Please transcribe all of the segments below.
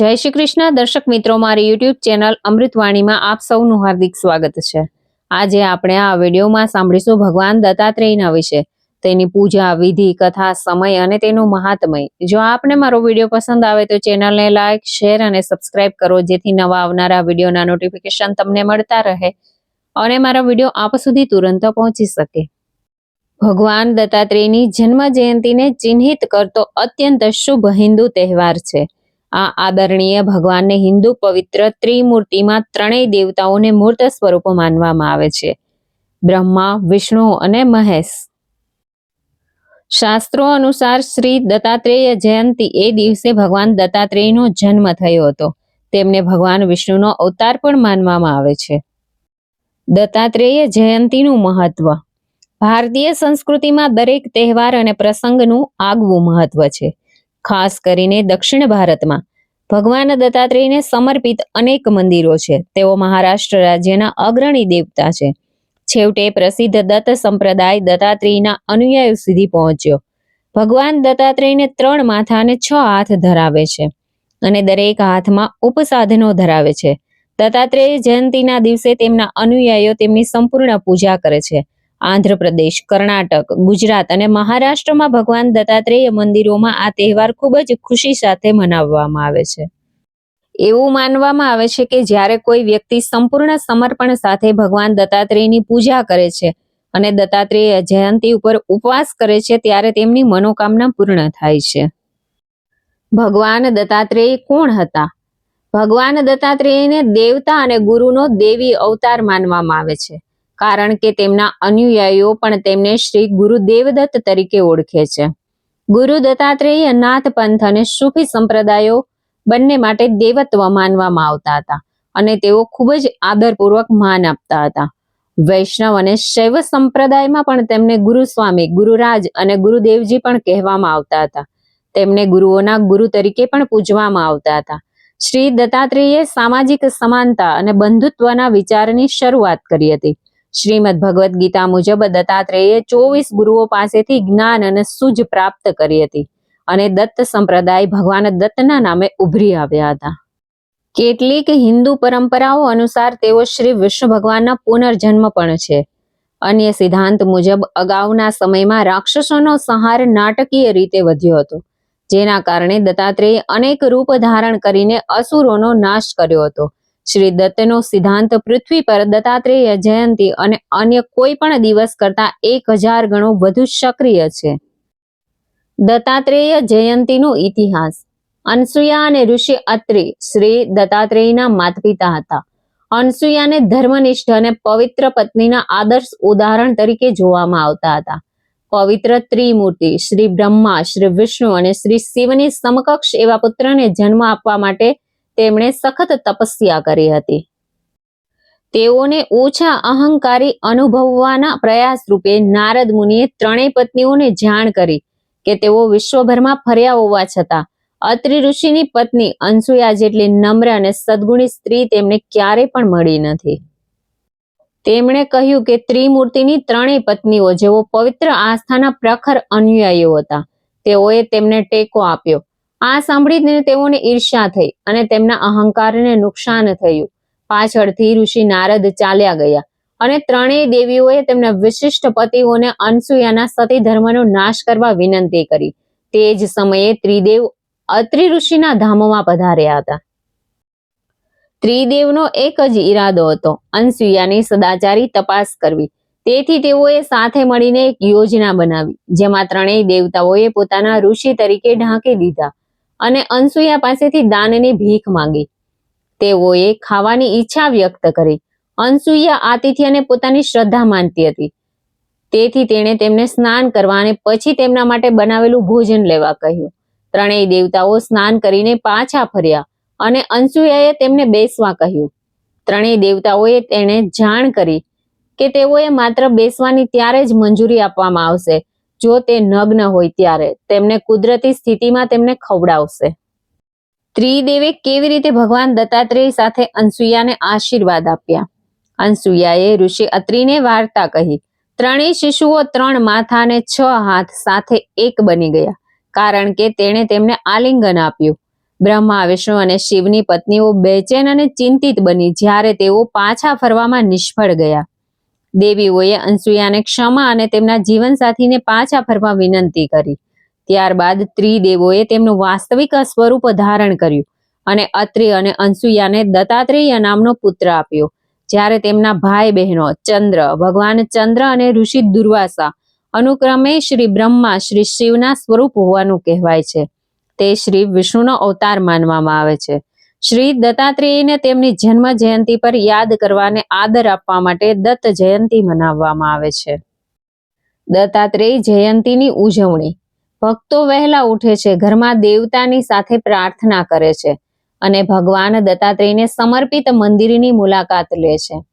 જય શ્રી કૃષ્ણ. દર્શક મિત્રો, મારી યુટ્યુબ ચેનલ અમૃતવાણીમાં આપ સૌનું હાર્દિક સ્વાગત છે. આજે આપણે આ વિડીયોમાં સાંભળીશું ભગવાન દત્તાત્રેયના વિશે. તેની પૂજા, વિધિ, કથા, સમય અને તેનું મહાત્મય. જો આપને મારો વીડિયો પસંદ આવે તો ચેનલને લાઈક, શેર અને સબસ્ક્રાઇબ કરો, જેથી નવા આવનારા વિડીયોના નોટિફિકેશન તમને મળતા રહે અને મારા વીડિયો આપ સુધી તુરંત પહોંચી શકે. ભગવાન દત્તાત્રેયની જન્મ જયંતિને ચિહ્નિત કરતો અત્યંત શુભ હિન્દુ તહેવાર છે. આ આદરણીય ભગવાનને હિન્દુ પવિત્ર ત્રિમૂર્તિમાં ત્રણેય દેવતાઓને મૂર્ત સ્વરૂપ માનવામાં આવે છે. બ્રહ્મા, વિષ્ણુ અને મહેશ. શાસ્ત્રો અનુસાર શ્રી દત્તાત્રેય જયંતિ એ દિવસે ભગવાન દત્તાત્રેયનો જન્મ થયો હતો. તેમને ભગવાન વિષ્ણુનો અવતાર પણ માનવામાં આવે છે. દત્તાત્રેય જયંતિનું મહત્વ. ભારતીય સંસ્કૃતિમાં દરેક તહેવાર અને પ્રસંગનું આગવું મહત્વ છે. ખાસ કરીને દક્ષિણ ભારતમાં. ભગવાન દત્તાત્રેયને સમર્પિત અનેક મંદિરો છે. તેઓ મહારાષ્ટ્ર રાજ્યના અગ્રણી દેવતા છે. છેવટે પ્રસિદ્ધ દત્ત સંપ્રદાય દત્તાત્રેયના અનુયાયીઓ સુધી પહોંચ્યો. ભગવાન દત્તાત્રેયને ત્રણ માથા અને છ હાથ ધરાવે છે અને દરેક હાથમાં ઉપસાધનો ધરાવે છે. દત્તાત્રેય જયંતિના દિવસે તેમના અનુયાયીઓ તેમની સંપૂર્ણ પૂજા કરે છે. આંધ્રપ્રદેશ, કર્ણાટક, ગુજરાત અને મહારાષ્ટ્રમાં ભગવાન દત્તાત્રેય મંદિરોમાં આ તહેવાર ખૂબ જ ખુશી સાથે મનાવવામાં આવે છે. એવું માનવામાં આવે છે કે જ્યારે કોઈ વ્યક્તિ સંપૂર્ણ સમર્પણ સાથે ભગવાન દત્તાત્રેયની પૂજા કરે છે અને દત્તાત્રેય જયંતિ ઉપર ઉપવાસ કરે છે, ત્યારે તેમની મનોકામના પૂર્ણ થાય છે. ભગવાન દત્તાત્રેય કોણ હતા? ભગવાન દત્તાત્રેયને દેવતા અને ગુરુનો દેવી અવતાર માનવામાં આવે છે. કારણ કે તેમના અનુયાયીઓ પણ તેમને શ્રી ગુરુ દેવદત્ત તરીકે ઓળખે છે. ગુરુ દત્તાત્રેય નાથ પંથ અને સુફી સંપ્રદાયો બંને માટે દેવત્વ માનવામાં આવતા હતા અને તેઓ ખૂબ જ આદરપૂર્વક માન આપતા હતા. વૈષ્ણવ અને શૈવ સંપ્રદાયમાં પણ તેમને ગુરુ સ્વામી ગુરુરાજ અને ગુરુદેવજી પણ કહેવામાં આવતા હતા. તેમને ગુરુઓના ગુરુ તરીકે પણ પૂજવામાં આવતા હતા. શ્રી દત્તાત્રેયે સામાજિક સમાનતા અને બંધુત્વના વિચારની શરૂઆત કરી હતી. શ્રીમદ ભગવદ્ ગીતા મુજબ દત્તાત્રેયે ચોવીસ ગુરુઓ પાસેથી જ્ઞાન અને સૂઝ પ્રાપ્ત કરી હતી અને દત્ત સંપ્રદાય ભગવાન દત્તના નામે ઉભરી આવ્યા હતા. કેટલીક હિન્દુ પરંપરાઓ અનુસાર તેઓ શ્રી વિષ્ણુ ભગવાનના પુનર્જન્મ પણ છે. અન્ય સિદ્ધાંત મુજબ અગાઉના સમયમાં રાક્ષસોનો સંહાર નાટકીય રીતે વધ્યો હતો, જેના કારણે દત્તાત્રેય અનેક રૂપ ધારણ કરીને અસુરોનો નાશ કર્યો હતો શ્રી દત્તનો સિદ્ધાંત પૃથ્વી પર દત્તાત્રેય જયંતિ અને અન્ય કોઈ પણ દિવસ કરતા એક હજાર ગણો વધુ સક્રિય છે. દત્તાત્રેય જયંતિનો ઇતિહાસ. અનસુયા અને ઋષિ અત્રિ શ્રી દત્તાત્રેયના માતપિતા હતા. અનસુયાને ધર્મનિષ્ઠ અને પવિત્ર પત્નીના આદર્શ ઉદાહરણ તરીકે જોવામાં આવતા હતા. પવિત્ર ત્રિમૂર્તિ શ્રી બ્રહ્મા, શ્રી વિષ્ણુ અને શ્રી શિવની સમકક્ષ એવા પુત્રને જન્મ આપવા માટે તેમણે સખત તપસ્યા કરી હતી. તેઓને ઓછા અહંકારી અનુભવવાના પ્રયાસ રૂપે નારદ મુનિએ ત્રણેય પત્નીઓને જાણ કરી કે તેઓ વિશ્વભરમાં ફર્યા હોવા છતાં, અત્રિ ઋષિની પત્ની અનસુયા જેટલી નમ્ર અને સદગુણી સ્ત્રી તેમને ક્યારે પણ મળી નથી. તેમણે કહ્યું કે ત્રિમૂર્તિની ત્રણેય પત્નીઓ જેઓ પવિત્ર આસ્થાના પ્રખર અનુયાયીઓ હતા, તેઓએ તેમને ટેકો આપ્યો આ સાંભળીને તેઓને ઈર્ષ્યા થઈ અને તેમના અહંકારને નુકસાન થયું. પાછળથી ઋષિ નારદ ચાલ્યા ગયા અને ત્રણેય દેવીઓએ તેમના વિશિષ્ટ પતિઓને અનસુયાના સતી ધર્મનો નાશ કરવા વિનંતી કરી. તે જ સમયે ત્રિદેવ અત્રિ ઋષિના ધામોમાં પધાર્યા હતા. ત્રિદેવનો એક જ ઈરાદો હતો. અનસુયાની સદાચારી તપાસ કરવી. તેથી તેઓએ સાથે મળીને એક યોજના બનાવી, જેમાં ત્રણેય દેવતાઓએ પોતાના ઋષિ તરીકે ઢાંકી દીધા. અને અનસુયા પાસેથી દાનની ભીખ માંગી. તેઓએ ખાવાની ઈચ્છા વ્યક્ત કરી. અનસુયા આતિથ્યને પોતાની શ્રદ્ધા માનતી હતી. તેથી તેણે તેમને સ્નાન કરવા અને પછી તેમના માટે બનાવેલું ભોજન લેવા કહ્યું. ત્રણેય દેવતાઓ સ્નાન કરીને પાછા ફર્યા અને અનસુયાએ તેમને બેસવા કહ્યું. ત્રણેય દેવતાઓએ તેણે જાણ કરી કે તેઓએ માત્ર બેસવાની ત્યારે જ મંજૂરી આપવામાં આવશે. જો તે નગ્ન હોય ત્યારે તેમને કુદરતી સ્થિતિમાં તેમને ખવડાવશે. ત્રિદેવે કેવી રીતે ભગવાન દત્તાત્રેય સાથે અનસુયાને આશીર્વાદ આપ્યા? અનસુયાએ ઋષિ અત્રિને વાર્તા કહી, ત્રણેય શિશુઓ ત્રણ માથા અને છ હાથ સાથે એક બની ગયા, કારણ કે તેણે તેમને આલિંગન આપ્યું. બ્રહ્મા, વિષ્ણુ અને શિવની પત્નીઓ બેચેન અને ચિંતિત બની જ્યારે તેઓ પાછા ફરવામાં નિષ્ફળ ગયા. દેવીઓએ અનસુયાને ક્ષમા અને તેમના જીવનસાથીને પાછા ફરવા વિનંતી કરી. ત્યારબાદ ત્રિદેવોએ તેમનું વાસ્તવિક સ્વરૂપ ધારણ કર્યું અને અત્રિ અને અનસુયાને દત્તાત્રેય નામનો પુત્ર આપ્યો. જ્યારે તેમના ભાઈ બહેનો ચંદ્ર, ભગવાન ચંદ્ર અને ઋષિ દુર્વાસા અનુક્રમે શ્રી બ્રહ્મા શ્રી શિવના સ્વરૂપ હોવાનું કહેવાય છે. તે શ્રી વિષ્ણુનો અવતાર માનવામાં આવે છે. શ્રી દત્તાત્રેયને તેમની જન્મ જયંતિ પર યાદ કરવાને આદર આપવા માટે દત્ત જયંતિ મનાવવામાં આવે છે. દત્તાત્રેય જયંતિની ઉજવણી. ભક્તો વહેલા ઉઠે છે, ઘરમાં દેવતાની સાથે પ્રાર્થના કરે છે અને ભગવાન દત્તાત્રેયને સમર્પિત મંદિરની મુલાકાત લે છે.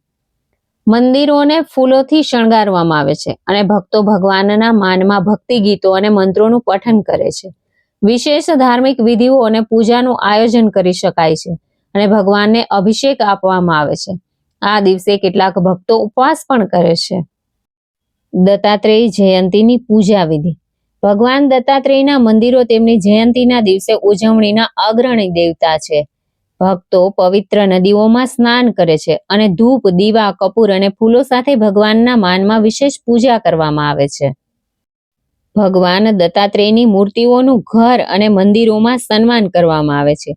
મંદિરોને ફૂલોથી શણગારવામાં આવે છે અને ભક્તો ભગવાનના માનમાં ભક્તિ ગીતો અને મંત્રોનું પઠન કરે છે. વિશેષ ધાર્મિક વિધિઓ અને પૂજાનું આયોજન કરી શકાય છે અને ભગવાનને અભિષેક આપવામાં આવે છે. આ દિવસે કેટલાક ભક્તો ઉપવાસ પણ કરે છે. દત્તાત્રેય જયંતીની પૂજા વિધિ. ભગવાન દત્તાત્રેયના મંદિરો તેમની જયંતીના દિવસે ઉજવણીના અગ્રણી દેવતા છે. ભક્તો પવિત્ર નદીઓમાં સ્નાન કરે છે અને ધૂપ, દીવા, કપૂર અને ફૂલો સાથે ભગવાનના માનમાં વિશેષ પૂજા કરવામાં આવે છે. ભગવાન દત્તાત્રેયની મૂર્તિઓનું ઘર અને મંદિરોમાં સન્માન કરવામાં આવે છે,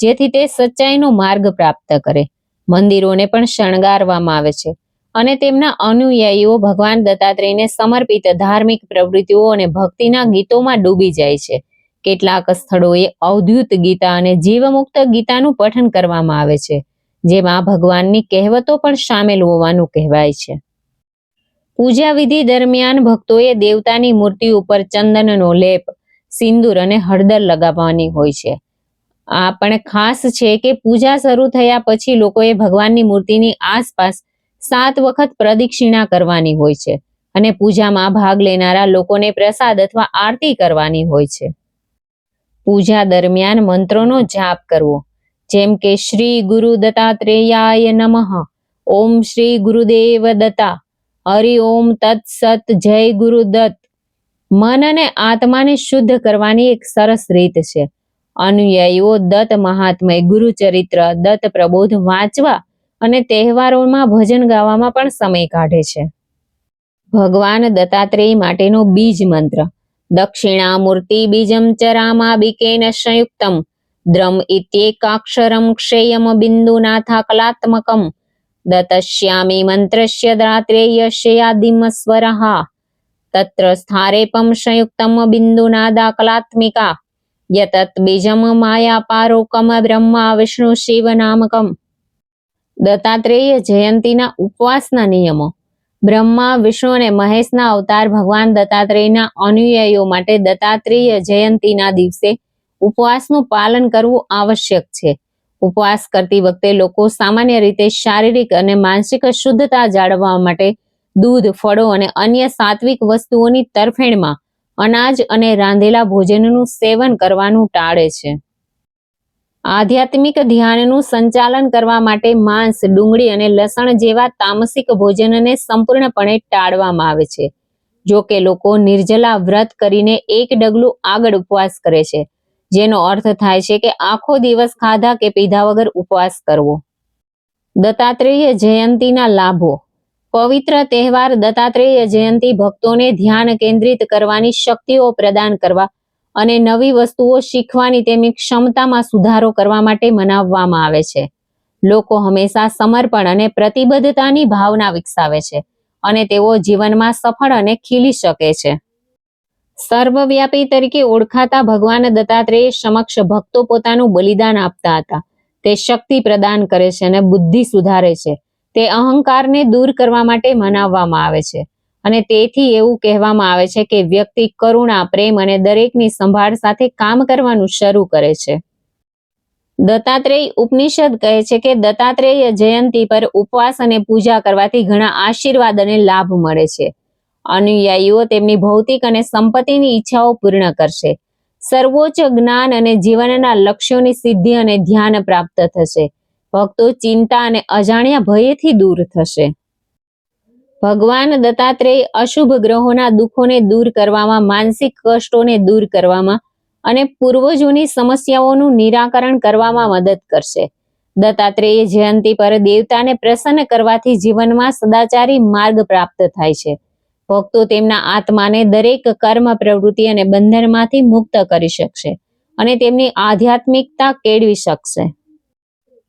જેથી તે સચ્ચાઈનો માર્ગ પ્રાપ્ત કરે. મંદિરોને પણ શણગારવામાં આવે છે અને તેમના અનુયાયીઓ ભગવાન દત્તાત્રેયને સમર્પિત ધાર્મિક પ્રવૃત્તિઓ અને ભક્તિના ગીતોમાં ડૂબી જાય છે. કેટલાક સ્થળોએ અવધૂત ગીતા અને જીવમુક્ત ગીતાનું પઠન કરવામાં આવે છે, જેમાં ભગવાનની કહેવતો પણ સામેલ હોવાનું કહેવાય છે. પૂજા વિધિ દરમિયાન ભક્તોએ દેવતાની મૂર્તિ ઉપર ચંદનનો લેપ, સિંદૂર અને હળદર લગાવવાની હોય છે. આ પણ ખાસ છે કે પૂજા શરૂ થયા પછી લોકોએ ભગવાનની મૂર્તિની આસપાસ સાત વખત પ્રદક્ષિણા કરવાની હોય છે અને પૂજામાં ભાગ લેનારા લોકોને પ્રસાદ અથવા આરતી કરવાની હોય છે. પૂજા દરમિયાન મંત્રોનો જાપ કરવો, જેમ કે શ્રી ગુરુ દત્તાત્રેયાય નમઃ, ઓમ શ્રી ગુરુદેવ દત્તા હરિ ઓમ તત્સત જય ગુરુદત્ત મન અને આત્માને શુદ્ધ કરવાની એક સરસ રીત છે. અનુયાયીઓ દત્ત મહાત્મય ગુરુચરિત્ર દત્ત પ્રબોધ વાંચવા અને તહેવારોમાં ભજન ગાવામાં પણ સમય કાઢે છે. ભગવાન દત્તાત્રેય માટેનો બીજ મંત્ર. દક્ષિણામૂર્તિ બીજમ ચરામા બિકેન સંયુક્તમ. દ્રમ ઇત્યેકાક્ષરમ ક્ષેયમ બિંદુનાથા કલાત્મકમ દતશ્યામી મંત્રસ્ય દાત્રેયસ્યાદિમ સ્વરઃ તત્ર સ્થારેપમ સંયુક્તમ બિંદુનાદા કલાત્મિકા યતત બીજમ માયાપારોકમ બ્રહ્મા વિષ્ણુ શિવ નામકમ દત્તાત્રેય જયંતીના ઉપવાસના નિયમો બ્રહ્મા વિષ્ણુ અને મહેશના અવતાર ભગવાન દત્તાત્રેયના અનુયાયીઓ માટે દત્તાત્રેય જયંતીના દિવસે ઉપવાસનું પાલન કરવું આવશ્યક છે ઉપવાસ કરતી વખતે લોકો સામાન્ય રીતે શારીરિક અને માનસિક શુદ્ધતા જાળવવા માટે દૂધ, ફળો અને અન્ય સાત્વિક વસ્તુઓની તરફેણમાં અનાજ અને રાંધેલા ભોજનનું સેવન કરવાનું ટાળે છે. આધ્યાત્મિક ધ્યાનનું સંચાલન કરવા માટે માંસ, ડુંગળી અને લસણ જેવા તામસિક ભોજનને સંપૂર્ણપણે ટાળવામાં આવે છે. જો કે લોકો નિર્જલા વ્રત કરીને એક ડગલું આગળ ઉપવાસ કરે છે. જેનો અર્થ થાય છે કે આખો દિવસ ખાધા કે પીધા વગર ઉપવાસ કરવો. દત્તાત્રેય જયંતીના લાભો. પવિત્ર તહેવાર દત્તાત્રેય જયંતી ભક્તોને ધ્યાન કેન્દ્રિત કરવાની શક્તિઓ પ્રદાન કરવા અને નવી વસ્તુઓ શીખવાની તેમની ક્ષમતામાં સુધારો કરવા માટે મનાવવામાં આવે છે. લોકો હંમેશા સમર્પણ અને પ્રતિબદ્ધતાની ભાવના વિકસાવે છે અને તેઓ જીવનમાં સફળ અને ખીલી શકે છે. સર્વવ્યાપી તરીકે ઓળખાતા ભગવાન દત્તાત્રેય સમક્ષ ભક્તો પોતાનું બલિદાન આપતા હતા. તે શક્તિ પ્રદાન કરે છે અને બુદ્ધિ સુધારે છે. તે અહંકારને દૂર કરવા માટે મનાવવામાં આવે છે. અને તેથી એવું કહેવામાં આવે છે કે વ્યક્તિ કરુણા, પ્રેમ અને દરેકની સંભાળ સાથે કામ કરવાનું શરૂ કરે છે. દત્તાત્રેય ઉપનિષદ કહે છે કે દત્તાત્રેય જયંતી પર ઉપવાસ અને પૂજા કરવાથી ઘણા આશીર્વાદ અને લાભ મળે છે. અનુયાયીઓ તેમની ભૌતિક અને સંપત્તિની ઈચ્છાઓ પૂર્ણ કરશે. સર્વોચ્ચ જ્ઞાન અને જીવનના લક્ષ્યોની સિદ્ધિ અને ધ્યાન પ્રાપ્ત થશે. ભક્તો ચિંતા અને અજાણ્યા ભયથી દૂર થશે. ભગવાન દત્તાત્રેય અશુભ ગ્રહોના દુઃખોને દૂર કરવામાં, માનસિક કષ્ટોને દૂર કરવામાં અને પૂર્વજોની સમસ્યાઓનું નિરાકરણ કરવામાં મદદ કરશે. દત્તાત્રેય જયંતિ પર દેવતાને પ્રસન્ન કરવાથી જીવનમાં સદાચારી માર્ગ પ્રાપ્ત થાય છે. ભક્તો તેમના આત્માને દરેક કર્મ, પ્રવૃત્તિ અને બંધનમાંથી મુક્ત કરી શકશે અને તેમની આધ્યાત્મિકતા કેળવી શકશે.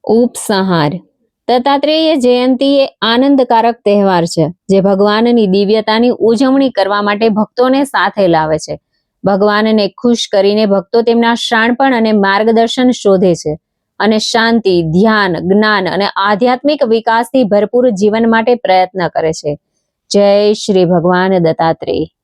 ઉપસંહાર. દત્તાત્રેય જયંતિ એ આનંદકારક તહેવાર છે, જે ભગવાનની દિવ્યતાની ઉજવણી કરવા માટે ભક્તોને સાથે લાવે છે. ભગવાનને ખુશ કરીને ભક્તો તેમના શાણપણ અને માર્ગદર્શન શોધે છે અને શાંતિ, ધ્યાન, જ્ઞાન અને આધ્યાત્મિક વિકાસથી ભરપૂર જીવન માટે પ્રયત્ન કરે છે. જય શ્રી ભગવાન દત્તાત્રેય.